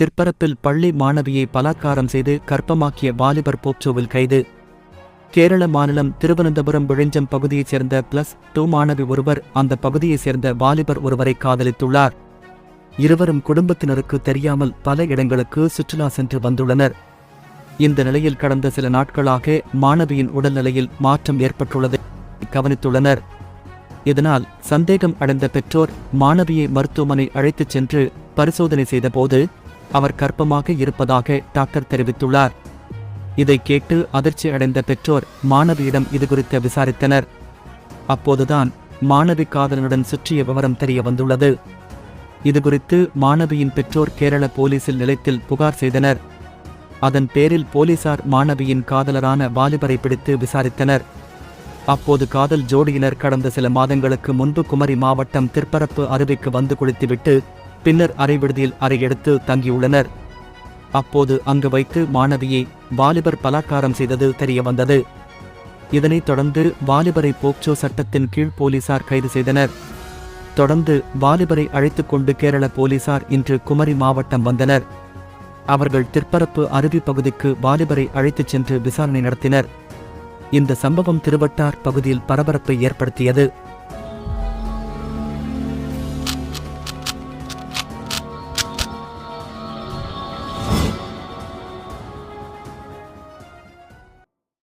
திற்பரப்பில் பள்ளி மாணவியை பலாத்காரம் செய்து கர்ப்பமாக்கிய வாலிபர் போப்சோவில் கைது. கேரள மாநிலம் திருவனந்தபுரம் விழிஞ்சம் பகுதியைச் சேர்ந்த பிளஸ் டூ மாணவி ஒருவர் அந்த பகுதியைச் சேர்ந்த வாலிபர் ஒருவரை காதலித்துள்ளார். இருவரும் குடும்பத்தினருக்கு தெரியாமல் பல இடங்களுக்கு சுற்றுலா சென்று வந்துள்ளனர். இந்த நிலையில் கடந்த சில நாட்களாக மாணவியின் உடல்நிலையில் மாற்றம் ஏற்பட்டுள்ளதை கவனித்துள்ளனர். இதனால் சந்தேகம் அடைந்த பெற்றோர் மாணவியை மருத்துவமனை அழைத்துச் சென்று பரிசோதனை செய்தபோது அவர் கர்ப்பமாக இருப்பதாக டாக்டர் தெரிவித்துள்ளார். இதை கேட்டு அதிர்ச்சி அடைந்த பெற்றோர் மாணவியிடம் இதுகுறித்து விசாரித்தனர். அப்போதுதான் மாணவி காதலனுடன் சுற்றிய விவரம் தெரிய வந்துள்ளது. இதுகுறித்து மாணவியின் பெற்றோர் கேரள போலீசில் நிலையத்தில் புகார் செய்தனர். அதன் பேரில் போலீசார் மாணவியின் காதலரான வாலிபரை பிடித்து விசாரித்தனர். அப்போது காதல் ஜோடியினர் கடந்த சில மாதங்களுக்கு முன்பு குமரி மாவட்டம் திருப்பரப்பு அருவிக்கு வந்து குளித்துவிட்டு பின்னர் அரை விடுதியில் அறை எடுத்து தங்கியுள்ளனர். அப்போது அங்கு வைத்து மாணவியை வாலிபர் பலாத்காரம் செய்தது தெரிய வந்தது இதனைத் தொடர்ந்து வாலிபரை போக்சோ சட்டத்தின் கீழ் போலீசார் கைது செய்தனர். தொடர்ந்து வாலிபரை அழைத்துக் கொண்டு கேரள போலீசார் இன்று குமரி மாவட்டம் வந்தனர். அவர்கள் திற்பரப்பு அருவி பகுதிக்கு வாலிபரை அழைத்துச் சென்று விசாரணை நடத்தினர். இந்த சம்பவம் திருவட்டார் பகுதியில் பரபரப்பை ஏற்படுத்தியது.